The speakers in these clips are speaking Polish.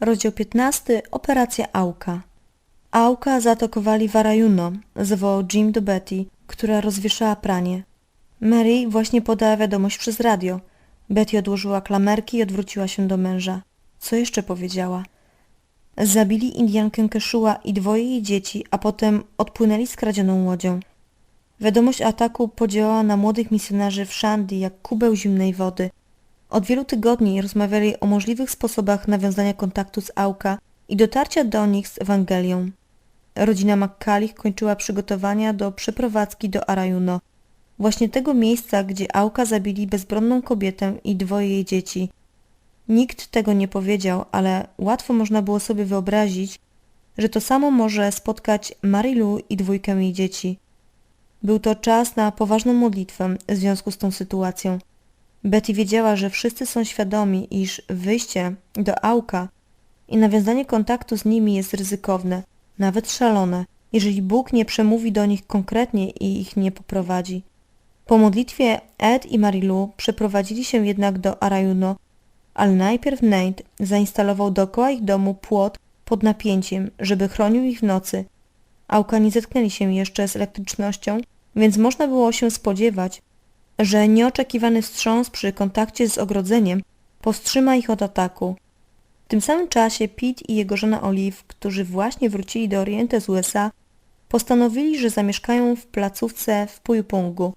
Rozdział 15. Operacja Auka. Auka zaatakowali Warajuno, zawołał Jim do Betty, która rozwieszała pranie. Mary właśnie podała wiadomość przez radio. Betty odłożyła klamerki i odwróciła się do męża. Co jeszcze powiedziała? Zabili Indiankę Keszua i dwoje jej dzieci, a potem odpłynęli skradzioną łodzią. Wiadomość ataku podziałała na młodych misjonarzy w Shandy jak kubeł zimnej wody. Od wielu tygodni rozmawiali o możliwych sposobach nawiązania kontaktu z Auka i dotarcia do nich z Ewangelią. Rodzina McCallich kończyła przygotowania do przeprowadzki do Arayuno, właśnie tego miejsca, gdzie Auka zabili bezbronną kobietę i dwoje jej dzieci. Nikt tego nie powiedział, ale łatwo można było sobie wyobrazić, że to samo może spotkać Marilu i dwójkę jej dzieci. Był to czas na poważną modlitwę w związku z tą sytuacją. Betty wiedziała, że wszyscy są świadomi, iż wyjście do Auka i nawiązanie kontaktu z nimi jest ryzykowne, nawet szalone, jeżeli Bóg nie przemówi do nich konkretnie i ich nie poprowadzi. Po modlitwie Ed i Marilu przeprowadzili się jednak do Arayuno, ale najpierw Nate zainstalował dookoła ich domu płot pod napięciem, żeby chronił ich w nocy. Auka nie zetknęli się jeszcze z elektrycznością, więc można było się spodziewać, że nieoczekiwany wstrząs przy kontakcie z ogrodzeniem powstrzyma ich od ataku. W tym samym czasie Pete i jego żona Olive, którzy właśnie wrócili do Oriente z USA, postanowili, że zamieszkają w placówce w Puyupungu.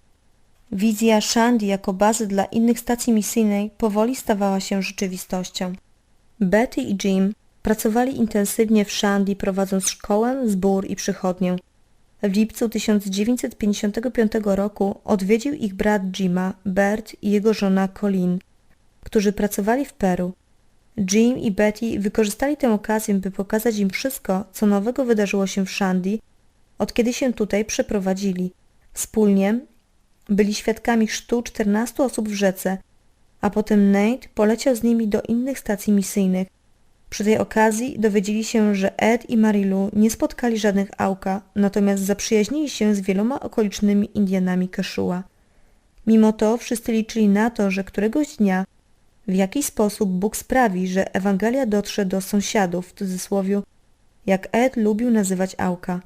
Wizja Shandy jako bazy dla innych stacji misyjnej powoli stawała się rzeczywistością. Betty i Jim pracowali intensywnie w Shandy prowadząc szkołę, zbór i przychodnię. W lipcu 1955 roku odwiedził ich brat Jima, Bert i jego żona Colin, którzy pracowali w Peru. Jim i Betty wykorzystali tę okazję, by pokazać im wszystko, co nowego wydarzyło się w Shandy, od kiedy się tutaj przeprowadzili. Wspólnie byli świadkami chrztu 14 osób w rzece, a potem Nate poleciał z nimi do innych stacji misyjnych. Przy tej okazji dowiedzieli się, że Ed i Marilu nie spotkali żadnych auka, natomiast zaprzyjaźnili się z wieloma okolicznymi Indianami Keszua. Mimo to wszyscy liczyli na to, że któregoś dnia w jakiś sposób Bóg sprawi, że Ewangelia dotrze do sąsiadów, w cudzysłowie, jak Ed lubił nazywać auka.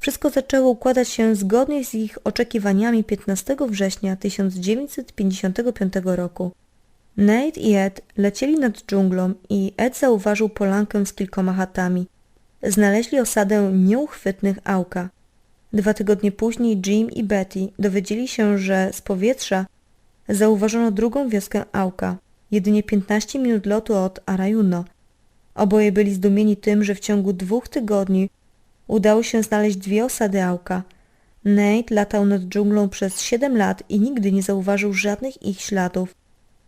Wszystko zaczęło układać się zgodnie z ich oczekiwaniami 15 września 1955 roku. Nate i Ed lecieli nad dżunglą i Ed zauważył polankę z kilkoma chatami. Znaleźli osadę nieuchwytnych Auka. Dwa tygodnie później Jim i Betty dowiedzieli się, że z powietrza zauważono drugą wioskę Auka, jedynie 15 minut lotu od Arayuno. Oboje byli zdumieni tym, że w ciągu dwóch tygodni udało się znaleźć dwie osady Auka. Nate latał nad dżunglą przez 7 lat i nigdy nie zauważył żadnych ich śladów.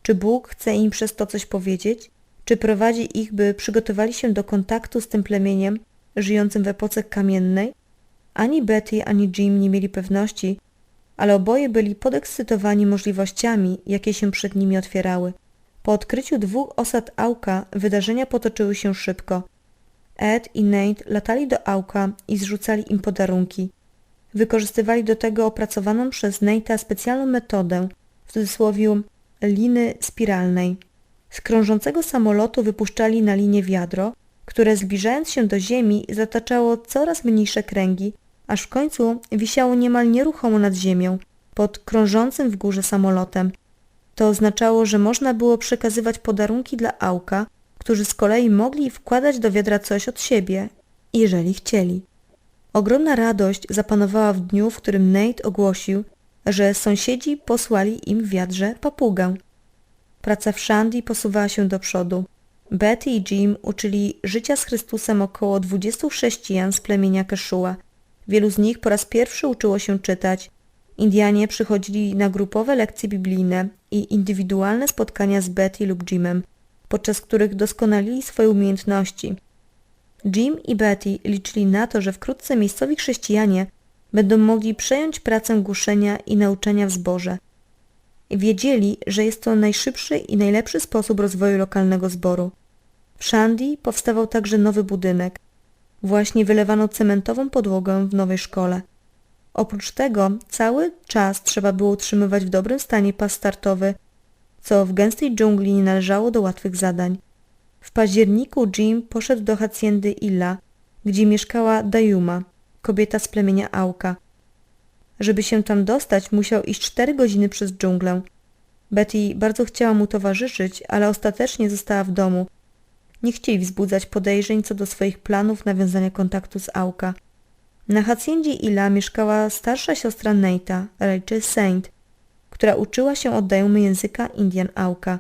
Czy Bóg chce im przez to coś powiedzieć? Czy prowadzi ich, by przygotowali się do kontaktu z tym plemieniem żyjącym w epoce kamiennej? Ani Betty, ani Jim nie mieli pewności, ale oboje byli podekscytowani możliwościami, jakie się przed nimi otwierały. Po odkryciu dwóch osad Auka wydarzenia potoczyły się szybko. Ed i Nate latali do Auka i zrzucali im podarunki. Wykorzystywali do tego opracowaną przez Nate'a specjalną metodę, w cudzysłowie liny spiralnej. Z krążącego samolotu wypuszczali na linię wiadro, które zbliżając się do ziemi zataczało coraz mniejsze kręgi, aż w końcu wisiało niemal nieruchomo nad ziemią, pod krążącym w górze samolotem. To oznaczało, że można było przekazywać podarunki dla Auka, którzy z kolei mogli wkładać do wiadra coś od siebie, jeżeli chcieli. Ogromna radość zapanowała w dniu, w którym Nate ogłosił, że sąsiedzi posłali im w wiadrze papugę. Praca w Shandy posuwała się do przodu. Betty i Jim uczyli życia z Chrystusem około 20 chrześcijan z plemienia Keszua. Wielu z nich po raz pierwszy uczyło się czytać. Indianie przychodzili na grupowe lekcje biblijne i indywidualne spotkania z Betty lub Jimem, podczas których doskonalili swoje umiejętności. Jim i Betty liczyli na to, że wkrótce miejscowi chrześcijanie będą mogli przejąć pracę głuszenia i nauczania w zborze. Wiedzieli, że jest to najszybszy i najlepszy sposób rozwoju lokalnego zboru. W Shandy powstawał także nowy budynek. Właśnie wylewano cementową podłogę w nowej szkole. Oprócz tego cały czas trzeba było utrzymywać w dobrym stanie pas startowy, co w gęstej dżungli nie należało do łatwych zadań. W październiku Jim poszedł do haciendy Illa, gdzie mieszkała Dayuma, kobieta z plemienia Auka. Żeby się tam dostać, musiał iść cztery godziny przez dżunglę. Betty bardzo chciała mu towarzyszyć, ale ostatecznie została w domu. Nie chcieli wzbudzać podejrzeń co do swoich planów nawiązania kontaktu z Auka. Na haciendzie Ila mieszkała starsza siostra Nate'a, Rachel Saint, która uczyła się od Dayumy języka Indian Auka.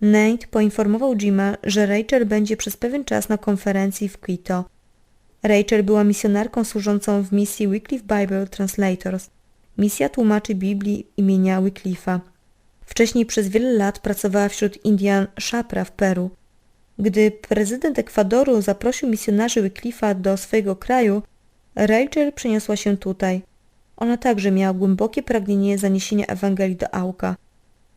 Nate poinformował Jima, że Rachel będzie przez pewien czas na konferencji w Quito. Rachel była misjonarką służącą w misji Wycliffe Bible Translators. Misja tłumaczy Biblii imienia Wycliffe'a. Wcześniej przez wiele lat pracowała wśród Indian Szapra w Peru. Gdy prezydent Ekwadoru zaprosił misjonarzy Wycliffe'a do swojego kraju, Rachel przeniosła się tutaj. Ona także miała głębokie pragnienie zaniesienia Ewangelii do Auka.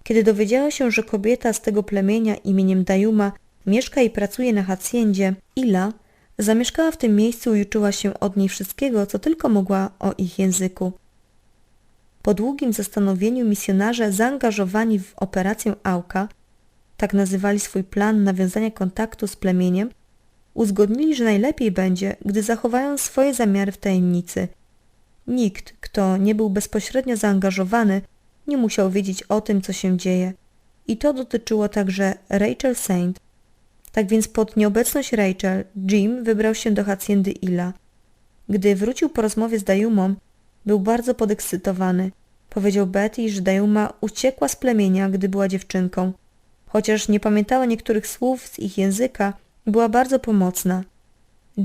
Kiedy dowiedziała się, że kobieta z tego plemienia imieniem Dayuma mieszka i pracuje na hacjendzie, Ila zamieszkała w tym miejscu i uczyła się od niej wszystkiego, co tylko mogła o ich języku. Po długim zastanowieniu misjonarze zaangażowani w operację Auka, tak nazywali swój plan nawiązania kontaktu z plemieniem, uzgodnili, że najlepiej będzie, gdy zachowają swoje zamiary w tajemnicy. Nikt, kto nie był bezpośrednio zaangażowany, nie musiał wiedzieć o tym, co się dzieje. I to dotyczyło także Rachel Saint. Tak więc pod nieobecność Rachel, Jim wybrał się do haciendy Ila. Gdy wrócił po rozmowie z Dayumą, był bardzo podekscytowany. Powiedział Betty, że Dayuma uciekła z plemienia, gdy była dziewczynką. Chociaż nie pamiętała niektórych słów z ich języka, była bardzo pomocna.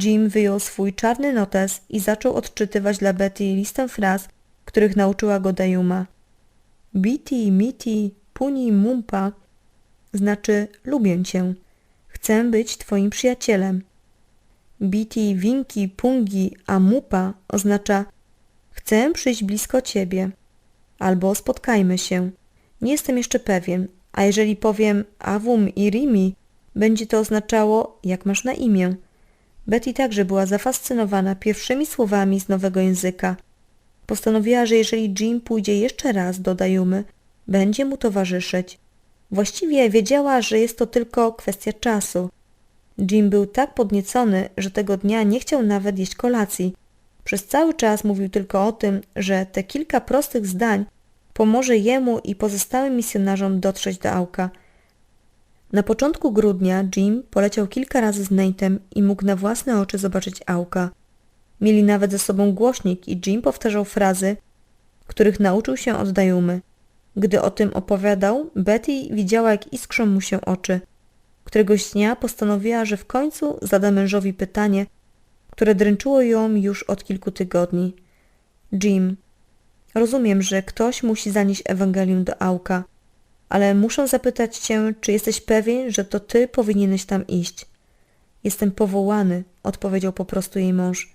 Jim wyjął swój czarny notes i zaczął odczytywać dla Betty listę fraz, których nauczyła go Dayuma. Biti, miti, puni, mumpa znaczy lubię cię. Chcę być twoim przyjacielem. Biti, winki, pungi, a mupa oznacza chcę przyjść blisko ciebie. Albo spotkajmy się. Nie jestem jeszcze pewien, a jeżeli powiem awum i rimi, będzie to oznaczało jak masz na imię. Betty także była zafascynowana pierwszymi słowami z nowego języka. Postanowiła, że jeżeli Jim pójdzie jeszcze raz do Dajumy, będzie mu towarzyszyć. Właściwie wiedziała, że jest to tylko kwestia czasu. Jim był tak podniecony, że tego dnia nie chciał nawet jeść kolacji. Przez cały czas mówił tylko o tym, że te kilka prostych zdań pomoże jemu i pozostałym misjonarzom dotrzeć do Auka. Na początku grudnia Jim poleciał kilka razy z Nate'em i mógł na własne oczy zobaczyć Auka. Mieli nawet ze sobą głośnik i Jim powtarzał frazy, których nauczył się od Dajumy. Gdy o tym opowiadał, Betty widziała, jak iskrzą mu się oczy. Któregoś dnia postanowiła, że w końcu zada mężowi pytanie, które dręczyło ją już od kilku tygodni. Jim, rozumiem, że ktoś musi zanieść Ewangelium do Auka, ale muszę zapytać cię, czy jesteś pewien, że to ty powinieneś tam iść. Jestem powołany, odpowiedział po prostu jej mąż.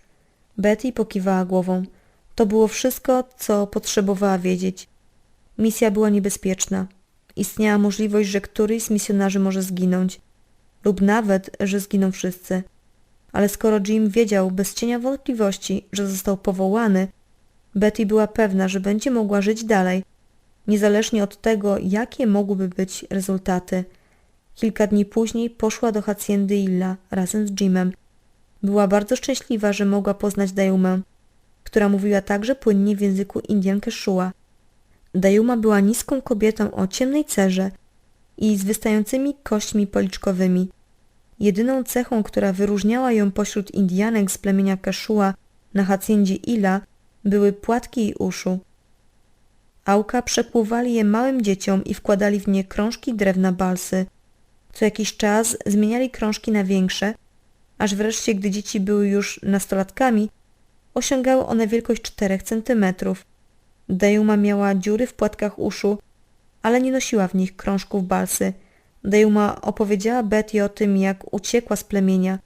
Betty pokiwała głową. To było wszystko, co potrzebowała wiedzieć. Misja była niebezpieczna. Istniała możliwość, że któryś z misjonarzy może zginąć. Lub nawet, że zginą wszyscy. Ale skoro Jim wiedział bez cienia wątpliwości, że został powołany, Betty była pewna, że będzie mogła żyć dalej, niezależnie od tego, jakie mogłyby być rezultaty. Kilka dni później poszła do Haciendy Illa razem z Jimem. Była bardzo szczęśliwa, że mogła poznać Dayumę, która mówiła także płynnie w języku Indian Keshua. Dayuma była niską kobietą o ciemnej cerze i z wystającymi kośćmi policzkowymi. Jedyną cechą, która wyróżniała ją pośród Indianek z plemienia Keshua na Haciendzie Ila, były płatki i uszu. Auka przepływali je małym dzieciom i wkładali w nie krążki drewna balsy. Co jakiś czas zmieniali krążki na większe, aż wreszcie, gdy dzieci były już nastolatkami, osiągały one wielkość 4 centymetrów. Dejuma miała dziury w płatkach uszu, ale nie nosiła w nich krążków balsy. Dejuma opowiedziała Betty o tym, jak uciekła z plemienia,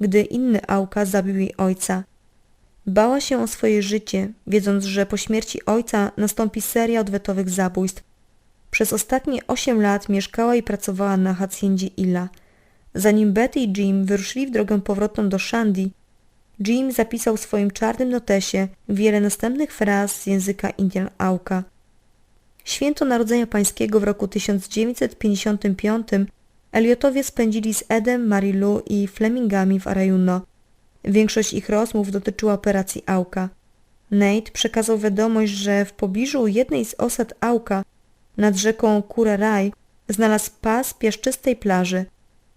gdy inny Auka zabił jej ojca. Bała się o swoje życie, wiedząc, że po śmierci ojca nastąpi seria odwetowych zabójstw. Przez ostatnie osiem lat mieszkała i pracowała na haciendzie Illa. Zanim Betty i Jim wyruszyli w drogę powrotną do Shandy, Jim zapisał w swoim czarnym notesie wiele następnych fraz z języka Indian Auka. Święto Narodzenia Pańskiego w roku 1955 Eliotowie spędzili z Edem, Marilu i Flemingami w Arayuno. Większość ich rozmów dotyczyła operacji Auka. Nate przekazał wiadomość, że w pobliżu jednej z osad Auka nad rzeką Kureraj znalazł pas piaszczystej plaży.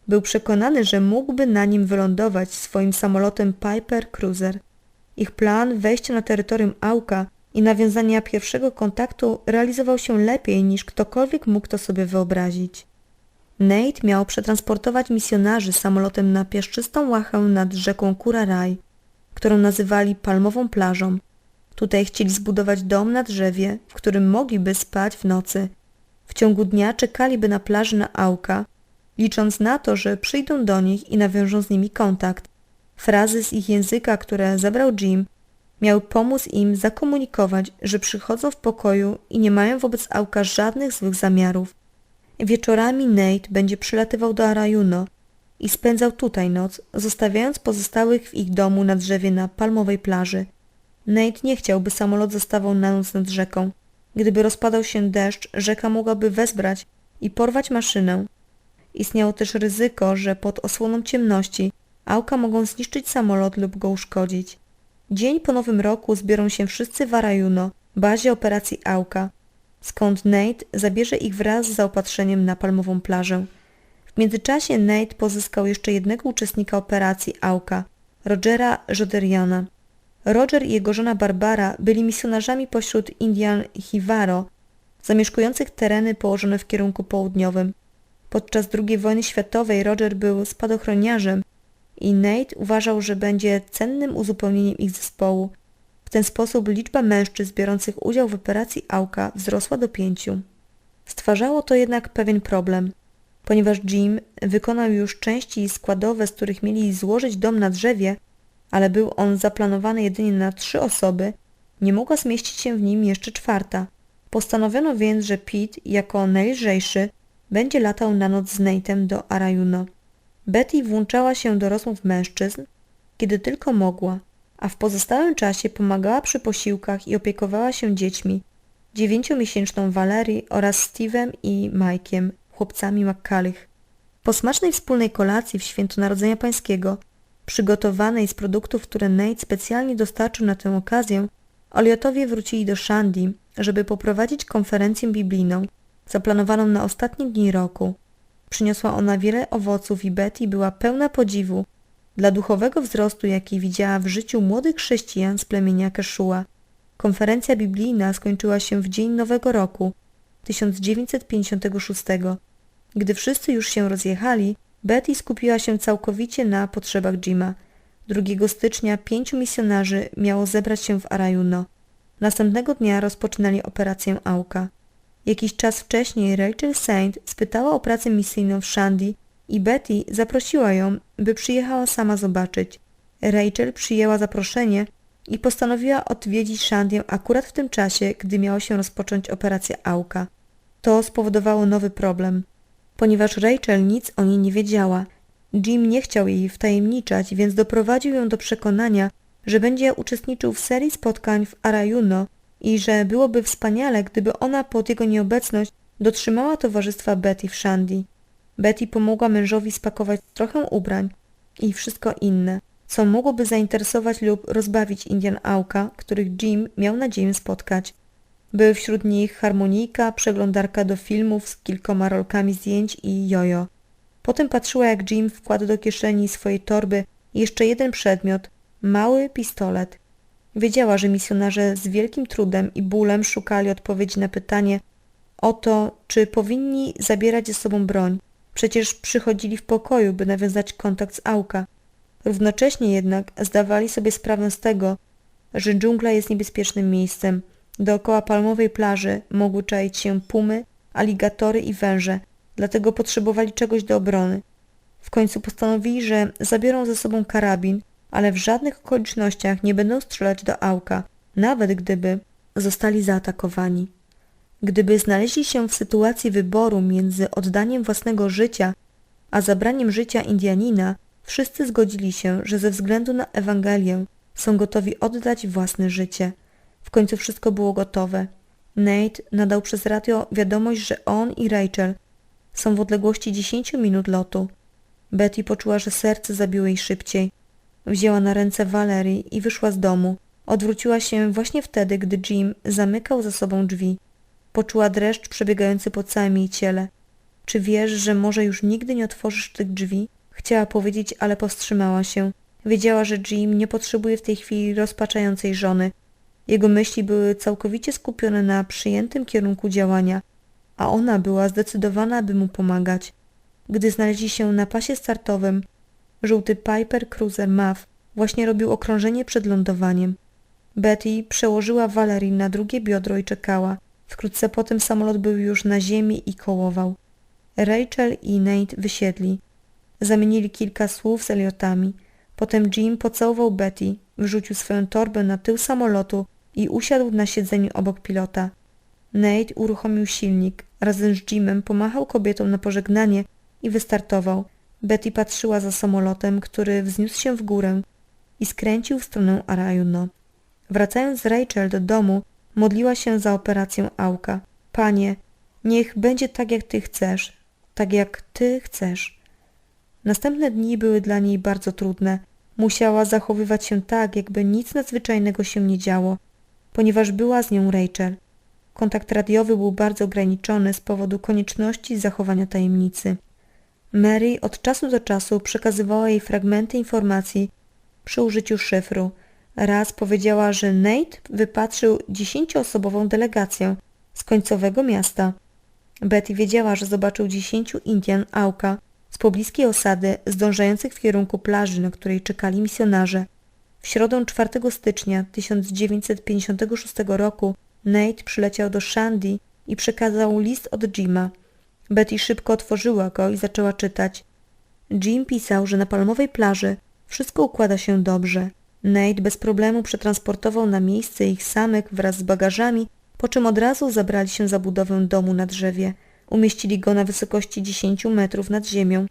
Był przekonany, że mógłby na nim wylądować swoim samolotem Piper Cruiser. Ich plan wejścia na terytorium Auka i nawiązania pierwszego kontaktu realizował się lepiej niż ktokolwiek mógł to sobie wyobrazić. Nate miał przetransportować misjonarzy samolotem na piaszczystą łachę nad rzeką Kuraraj, którą nazywali Palmową Plażą. Tutaj chcieli zbudować dom na drzewie, w którym mogliby spać w nocy. W ciągu dnia czekaliby na plaży na Auka, licząc na to, że przyjdą do nich i nawiążą z nimi kontakt. Frazy z ich języka, które zabrał Jim, miały pomóc im zakomunikować, że przychodzą w pokoju i nie mają wobec Auka żadnych złych zamiarów. Wieczorami Nate będzie przylatywał do Arayuno i spędzał tutaj noc, zostawiając pozostałych w ich domu na drzewie na palmowej plaży. Nate nie chciał, by samolot zostawał na noc nad rzeką. Gdyby rozpadał się deszcz, rzeka mogłaby wezbrać i porwać maszynę. Istniało też ryzyko, że pod osłoną ciemności auka mogą zniszczyć samolot lub go uszkodzić. Dzień po nowym roku zbiorą się wszyscy w Arayuno, bazie operacji Auka, skąd Nate zabierze ich wraz z zaopatrzeniem na palmową plażę. W międzyczasie Nate pozyskał jeszcze jednego uczestnika operacji Auka, Rogera Joderiana. Roger i jego żona Barbara byli misjonarzami pośród Indian Hivaro, zamieszkujących tereny położone w kierunku południowym. Podczas II wojny światowej Roger był spadochroniarzem i Nate uważał, że będzie cennym uzupełnieniem ich zespołu. W ten sposób liczba mężczyzn biorących udział w operacji Auka wzrosła do pięciu. Stwarzało to jednak pewien problem. Ponieważ Jim wykonał już części składowe, z których mieli złożyć dom na drzewie, ale był on zaplanowany jedynie na trzy osoby, nie mogła zmieścić się w nim jeszcze czwarta. Postanowiono więc, że Pete, jako najlżejszy, będzie latał na noc z Nate'em do Arayuno. Betty włączała się do rozmów mężczyzn, kiedy tylko mogła, a w pozostałym czasie pomagała przy posiłkach i opiekowała się dziećmi, dziewięciomiesięczną Valerie oraz Steve'em i Mike'iem, chłopcami McCullich. Po smacznej wspólnej kolacji w święto Narodzenia Pańskiego, przygotowanej z produktów, które Nate specjalnie dostarczył na tę okazję, Oliotowie wrócili do Shandy, żeby poprowadzić konferencję biblijną, zaplanowaną na ostatnie dni roku. Przyniosła ona wiele owoców i Betty była pełna podziwu dla duchowego wzrostu, jaki widziała w życiu młodych chrześcijan z plemienia Keszua. Konferencja biblijna skończyła się w dzień Nowego Roku 1956. Gdy wszyscy już się rozjechali, Betty skupiła się całkowicie na potrzebach Jima. 2 stycznia pięciu misjonarzy miało zebrać się w Arayuno. Następnego dnia rozpoczynali operację Auka. Jakiś czas wcześniej Rachel Saint spytała o pracę misyjną w Shandy i Betty zaprosiła ją, by przyjechała sama zobaczyć. Rachel przyjęła zaproszenie i postanowiła odwiedzić Shandię akurat w tym czasie, gdy miała się rozpocząć operacja Auka. To spowodowało nowy problem. Ponieważ Rachel nic o niej nie wiedziała, Jim nie chciał jej wtajemniczać, więc doprowadził ją do przekonania, że będzie uczestniczył w serii spotkań w Arayuno i że byłoby wspaniale, gdyby ona pod jego nieobecność dotrzymała towarzystwa Betty w Shandy. Betty pomogła mężowi spakować trochę ubrań i wszystko inne, co mogłoby zainteresować lub rozbawić Indian Auka, których Jim miał nadzieję spotkać. Były wśród nich harmonijka, przeglądarka do filmów z kilkoma rolkami zdjęć i jojo. Potem patrzyła jak Jim wkładł do kieszeni swojej torby jeszcze jeden przedmiot, mały pistolet. Wiedziała, że misjonarze z wielkim trudem i bólem szukali odpowiedzi na pytanie o to, czy powinni zabierać ze sobą broń. Przecież przychodzili w pokoju, by nawiązać kontakt z Auka. Równocześnie jednak zdawali sobie sprawę z tego, że dżungla jest niebezpiecznym miejscem. Dookoła palmowej plaży mogły czaić się pumy, aligatory i węże, dlatego potrzebowali czegoś do obrony. W końcu postanowili, że zabiorą ze sobą karabin, ale w żadnych okolicznościach nie będą strzelać do Auka, nawet gdyby zostali zaatakowani. Gdyby znaleźli się w sytuacji wyboru między oddaniem własnego życia a zabraniem życia Indianina, wszyscy zgodzili się, że ze względu na Ewangelię są gotowi oddać własne życie. W końcu wszystko było gotowe. Nate nadał przez radio wiadomość, że on i Rachel Są w odległości 10 minut lotu. Betty poczuła, że serce zabiło jej szybciej. Wzięła na ręce Valerii i wyszła z domu. Odwróciła się właśnie wtedy, gdy Jim zamykał za sobą drzwi. Poczuła dreszcz przebiegający po całym jej ciele. Czy wiesz, że może już nigdy nie otworzysz tych drzwi? Chciała powiedzieć, ale powstrzymała się. Wiedziała, że Jim nie potrzebuje w tej chwili rozpaczającej żony. Jego myśli były całkowicie skupione na przyjętym kierunku działania, a ona była zdecydowana, by mu pomagać. Gdy znaleźli się na pasie startowym, żółty Piper Cruiser MAF właśnie robił okrążenie przed lądowaniem. Betty przełożyła Valerie na drugie biodro i czekała. Wkrótce potem samolot był już na ziemi i kołował. Rachel i Nate wysiedli. Zamienili kilka słów z Eliotami. Potem Jim pocałował Betty, wrzucił swoją torbę na tył samolotu i usiadł na siedzeniu obok pilota. Nate uruchomił silnik. Razem z Jimem pomachał kobietom na pożegnanie i wystartował. Betty patrzyła za samolotem, który wzniósł się w górę i skręcił w stronę Arayuno. Wracając z Rachel do domu, modliła się za operację Auka. Panie, niech będzie tak jak Ty chcesz, tak jak Ty chcesz. Następne dni były dla niej bardzo trudne. Musiała zachowywać się tak, jakby nic nadzwyczajnego się nie działo, ponieważ była z nią Rachel. Kontakt radiowy był bardzo ograniczony z powodu konieczności zachowania tajemnicy. Mary od czasu do czasu przekazywała jej fragmenty informacji przy użyciu szyfru. Raz powiedziała, że Nate wypatrzył dziesięcioosobową delegację z końcowego miasta. Betty wiedziała, że zobaczył dziesięciu Indian Auka z pobliskiej osady zdążających w kierunku plaży, na której czekali misjonarze. W środę 4 stycznia 1956 roku Nate przyleciał do Shandy i przekazał list od Jima. Betty szybko otworzyła go i zaczęła czytać. Jim pisał, że na palmowej plaży wszystko układa się dobrze. Nate bez problemu przetransportował na miejsce ich samych wraz z bagażami, po czym od razu zabrali się za budowę domu na drzewie. Umieścili go na wysokości 10 metrów nad ziemią,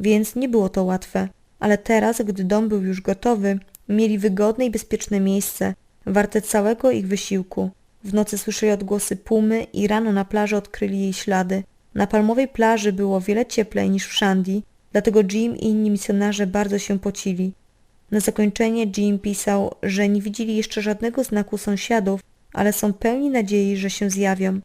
więc nie było to łatwe. Ale teraz, gdy dom był już gotowy, mieli wygodne i bezpieczne miejsce, warte całego ich wysiłku. W nocy słyszeli odgłosy pumy i rano na plaży odkryli jej ślady. Na palmowej plaży było wiele cieplej niż w Shandy, dlatego Jim i inni misjonarze bardzo się pocili. Na zakończenie Jim pisał, że nie widzieli jeszcze żadnego znaku sąsiadów, ale są pełni nadziei, że się zjawią.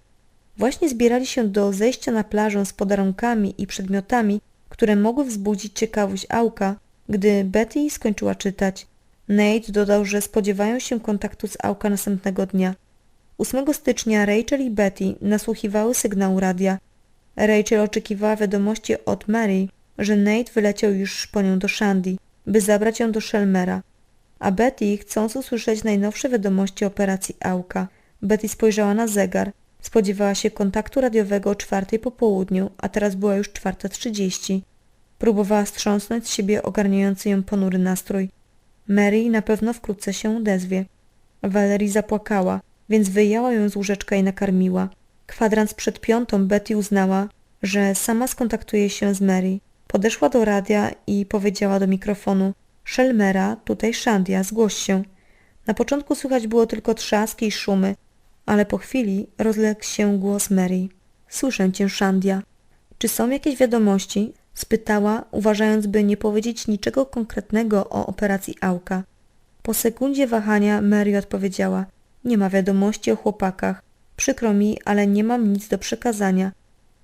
Właśnie zbierali się do zejścia na plażę z podarunkami i przedmiotami, które mogły wzbudzić ciekawość Auka, gdy Betty skończyła czytać. Nate dodał, że spodziewają się kontaktu z Auka następnego dnia. 8 stycznia Rachel i Betty nasłuchiwały sygnału radia. Rachel oczekiwała wiadomości od Mary, że Nate wyleciał już po nią do Shandy, by zabrać ją do Shelmera. A Betty, chcąc usłyszeć najnowsze wiadomości operacji Auka, Betty spojrzała na zegar. Spodziewała się kontaktu radiowego o czwartej po południu, a teraz była już czwarta trzydzieści. Próbowała strząsnąć z siebie ogarniający ją ponury nastrój. Mary na pewno wkrótce się odezwie. Valerie zapłakała, więc wyjęła ją z łóżeczka i nakarmiła. Kwadrans przed piątą Betty uznała, że sama skontaktuje się z Mary. Podeszła do radia i powiedziała do mikrofonu Szelmera, tutaj Shandia, zgłoś się. Na początku słychać było tylko trzaski i szumy, ale po chwili rozległ się głos Mary. Słyszę cię, Shandia. Czy są jakieś wiadomości? Spytała, uważając, by nie powiedzieć niczego konkretnego o operacji Auka. Po sekundzie wahania Mary odpowiedziała Nie ma wiadomości o chłopakach. Przykro mi, ale nie mam nic do przekazania.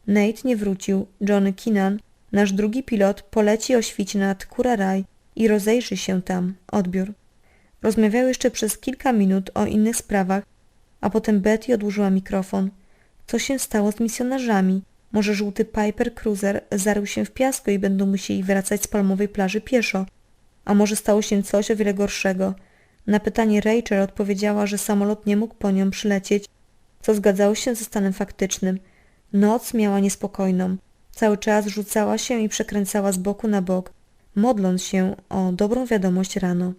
Nate nie wrócił. Johnny Keenan, nasz drugi pilot, poleci o świcie nad Kuraraj i rozejrzy się tam. Odbiór. Rozmawiały jeszcze przez kilka minut o innych sprawach, a potem Betty odłożyła mikrofon. Co się stało z misjonarzami? Może żółty Piper Cruiser zarył się w piasku i będą musieli wracać z palmowej plaży pieszo. A może stało się coś o wiele gorszego. Na pytanie Rachel odpowiedziała, że samolot nie mógł po nią przylecieć, co zgadzało się ze stanem faktycznym. Noc miała niespokojną. Cały czas rzucała się i przekręcała z boku na bok, modląc się o dobrą wiadomość rano.